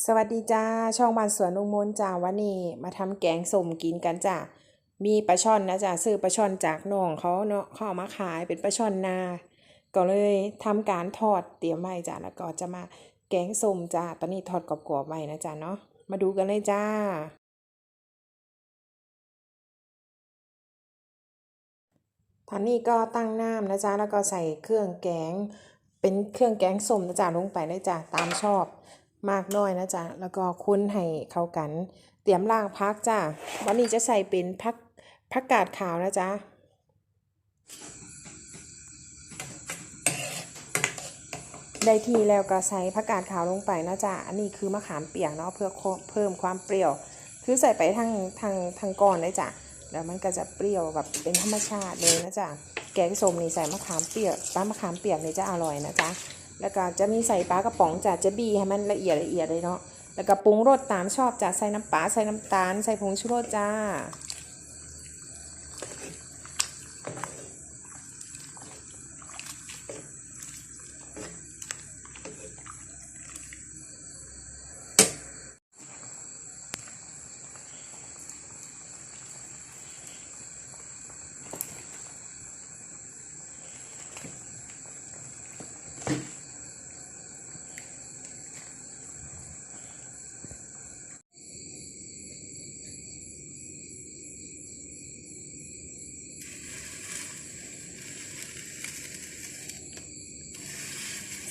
สวัสดีจ้า ช่องบ้านสวนลุงมนจ้าวันนี้มาทำแกงส้มกินกันจ้ามีปลาช่อนนะจ้าซื้อปลาช่อนจากน้องเขาเนาะเขาเอามาขายเป็นปลาช่อนนา ก็เลยทำการทอดเตรียมไว้จ้าแล้วก็จะมาแกงส้มจ้าตอนนี้ทอดกรอบๆไว้นะจ้าเนาะมาดูกันเลยจ้า ตอนนี้ก็ตั้งน้ำนะจ๊ะแล้วก็ใส่เครื่องแกงเป็นเครื่องแกงส้มนะจ๊ะลงไปเลยจ้ะตามชอบ มากน้อยนะจ๊ะ แล้วก็คุ้นให้เข้ากัน เตรียมล่างพักจ้ะ วันนี้จะใส่เป็นพักผักกาดขาวนะจ๊ะได้ทีแล้วก็ใส่ผักกาดขาวลงไปนะจ๊ะ อันนี้คือมะขามเปียกเนาะเพื่อเพิ่มความเปรี้ยว คือใส่ไปทางทางทางก้อนเลยจ้ะ แล้วมันก็จะเปรี้ยวแบบเป็นธรรมชาติเลยนะจ๊ะ แกงส้มนี่ใส่มะขามเปียกปลามะขามเปียกนี่จะอร่อยนะจ๊ะ แล้วก็จะมีใส่ปลากระป๋องจ้ะจะบีให้มันละเอียดละเอียดเลยเนาะแล้วก็ปรุงรสตามชอบจ้ะใส่น้ำปลาใส่น้ำตาลใส่ผงชูรสจ้า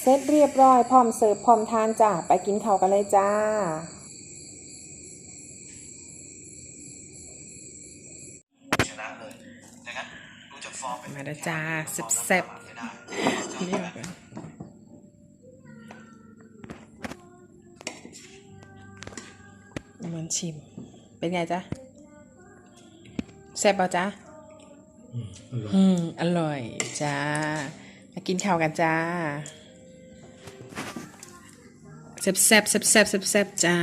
เสร็จเรียบร้อย พร้อมเสิร์ฟพร้อมทานจ้าไปกินข้าวกันเลยจ้าชนะเลยนะครับดูจากฟอร์มเป็นมาแล้วจ้าแซ่บๆไม่ได้นี่ก่อนมันชิม เป็นไงจ๊ะแซ่บป่ะจ๊ะอืม อร่อยจ้ามากินข้าวกันจ้าแซ่บ แซ่บแซ่บแซ่บแซ่บแซบจ้า